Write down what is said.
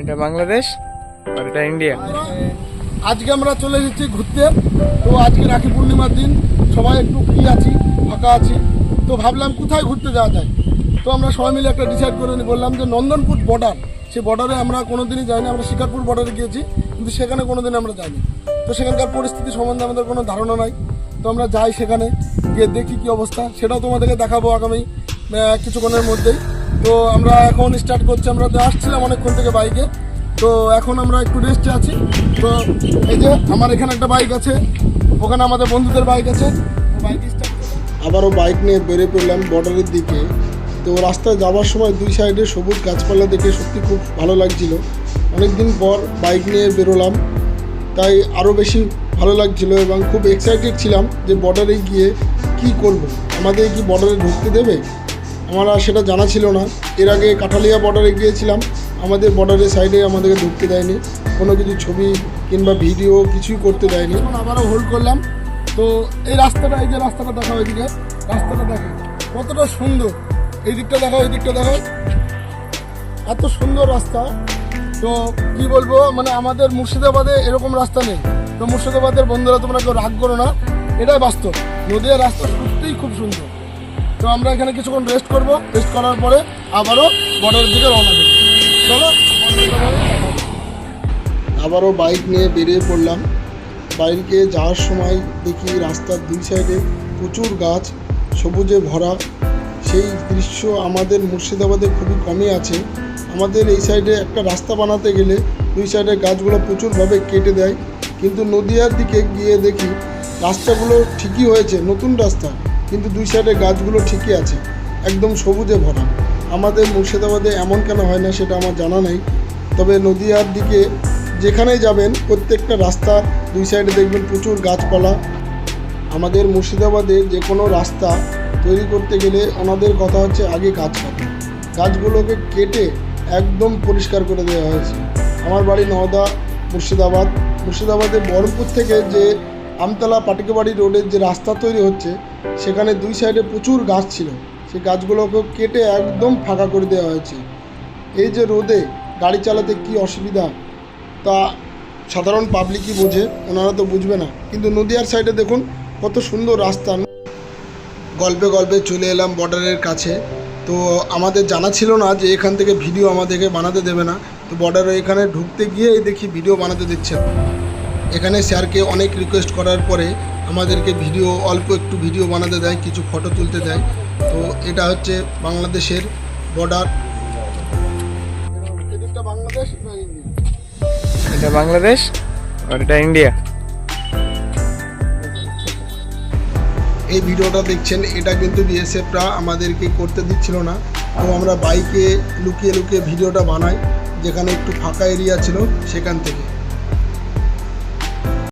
এটা বাংলাদেশ আর এটা ইন্ডিয়া। আজকে আমরা চলে এসেছি ঘুরতে। তো আজকে রাখি পূর্ণিমার দিন। সবাই একটু ফ্রি আছি, ফাঁকা আছি। তো ভাবলাম কোথায় ঘুরতে যাওয়া যায়? তো আমরা সবাই মিলে একটা ডিসাইড করে বললাম যে নন্দনপুর বর্ডার সেই বর্ডারে আমরা কোনোদিনই যাইনি, আমরা শিকারপুর বর্ডারে গিয়েছি, কিন্তু সেখানে কোনোদিন আমরা যাইনি। তো সেখানকার পরিস্থিতি সম্বন্ধে আমাদের কোনো ধারণা নাই। তো আমরা যাই সেখানে, গিয়ে দেখি কি অবস্থা। সেটাও তোমাদেরকে দেখাবো আগামী কিছুক্ষণের মধ্যেই। তো আমরা এখন স্টার্ট করছি, আমরা তো আসছিলাম অনেকক্ষণ থেকে বাইকে তো এখন আমরা একটু রেস্টে আছি। তো এই যে আমার এখানে একটা বাইক আছে, ওখানে আমাদের বন্ধুদের বাইক আছে। বাইক আবারও বাইক নিয়ে বেরিয়ে পড়লাম বর্ডারের দিকে। তো রাস্তায় যাওয়ার সময় দুই সাইডে সবুজ গাছপালা দেখে সত্যি খুব ভালো লাগছিল। অনেকদিন পর বাইক নিয়ে বেরোলাম। তাই আরও বেশি ভালো লাগছিল এবং খুব এক্সাইটেড ছিলাম যে বর্ডারে গিয়ে কি করব। আমাদের কি বর্ডারে ঢুকতে দেবে? আমার সেটা জানা ছিল না। এর আগে কাঠালিয়া বর্ডারে গিয়েছিলাম। আমাদের বর্ডারের সাইডে আমাদেরকে ঢুকতে দেয়নি। কোনো কিছু ছবি কিংবা ভিডিও কিছুই করতে দেয়নি। এখন আবারও হোল্ড করলাম। তো এই রাস্তাটা, এই যে রাস্তাটা দেখা ওইদিকে রাস্তাটা দেখো কতটা সুন্দর। এই দিকটা দেখো এই দিকটা দেখো এত সুন্দর রাস্তা। তো কি বলব মানে আমাদের মুর্শিদাবাদে এরকম রাস্তা নেই। তো মুর্শিদাবাদের বন্ধুরা তোমরা কেউ রাগ করো না। এটাই বাস্তব। নদীর রাস্তা সত্যিই খুব সুন্দর। তো আমরা এখানে কিছুক্ষণ রেস্ট করব। রেস্ট করার পরে আবারও বর্ডারের দিকে রওনা চলো। আবারও বাইক নিয়ে বেরিয়ে পড়লাম। বাইকে যাওয়ার সময় দেখি রাস্তার দুই সাইডে প্রচুর গাছ, সবুজে ভরা। সেই দৃশ্য আমাদের মুর্শিদাবাদে খুবই কমই আছে। আমাদের এই সাইডে একটা রাস্তা বানাতে গেলে দুই সাইডে গাছগুলো প্রচুরভাবে কেটে দেয়। কিন্তু নদিয়ার দিকে গিয়ে দেখি রাস্তাগুলো ঠিকই হয়েছে, নতুন রাস্তা। কিন্তু দুই সাইডে গাছগুলো ঠিকই আছে, একদম সবুজে ভরা। আমাদের মুর্শিদাবাদে এমন কেন হয় না সেটা আমার জানা নেই। তবে নদীয়ার দিকে যেখানেই যাবেন, প্রত্যেকটা রাস্তা দুই সাইডে দেখবেন প্রচুর গাছপালা। আমাদের মুর্শিদাবাদে যে কোনো রাস্তা তৈরি করতে গেলে ওনাদের কথা হচ্ছে আগে গাছ কাটা। গাছগুলোকে কেটে একদম পরিষ্কার করে দেওয়া হয়েছে। আমার বাড়ি নওদা, মুর্শিদাবাদ। মুর্শিদাবাদের বহরমপুর থেকে যে আমতলা পাটিকাবাড়ি রোডের যে রাস্তা তৈরি হচ্ছে সেখানে দুই সাইডে প্রচুর গাছ ছিল। সেই গাছগুলোকে কেটে একদম ফাঁকা করে দেওয়া হয়েছে। এই যে রোদে গাড়ি চালাতে কি অসুবিধা, তা সাধারণ পাবলিকই বোঝে, ওনারা তো বুঝবে না। কিন্তু নদিয়ার সাইডে দেখুন, কত সুন্দর রাস্তা। গল্পে গল্পে চলে এলাম বর্ডারের কাছে। তো আমাদের জানা ছিল না যে এখান থেকে ভিডিও আমাদেরকে বানাতে দেবে না। তো বর্ডারে এখানে ঢুকতে গিয়েই দেখি ভিডিও বানাতে দিচ্ছে না। এখানে স্যারকে অনেক রিকোয়েস্ট করার পরে আমাদেরকে ভিডিও অল্প একটু ভিডিও বানাতে দেয় কিছু ফটো তুলতে দেয়। তো এটা হচ্ছে বাংলাদেশের বর্ডার বাংলাদেশ এটা বাংলাদেশ আর এটা ইন্ডিয়া। এই ভিডিওটা দেখছেন এটা কিন্তু বিএসএফরা আমাদেরকে করতে দিচ্ছিল না। তো আমরা বাইকে লুকিয়ে লুকিয়ে ভিডিওটা বানাই যেখানে একটু ফাঁকা এরিয়া ছিল সেখান থেকে।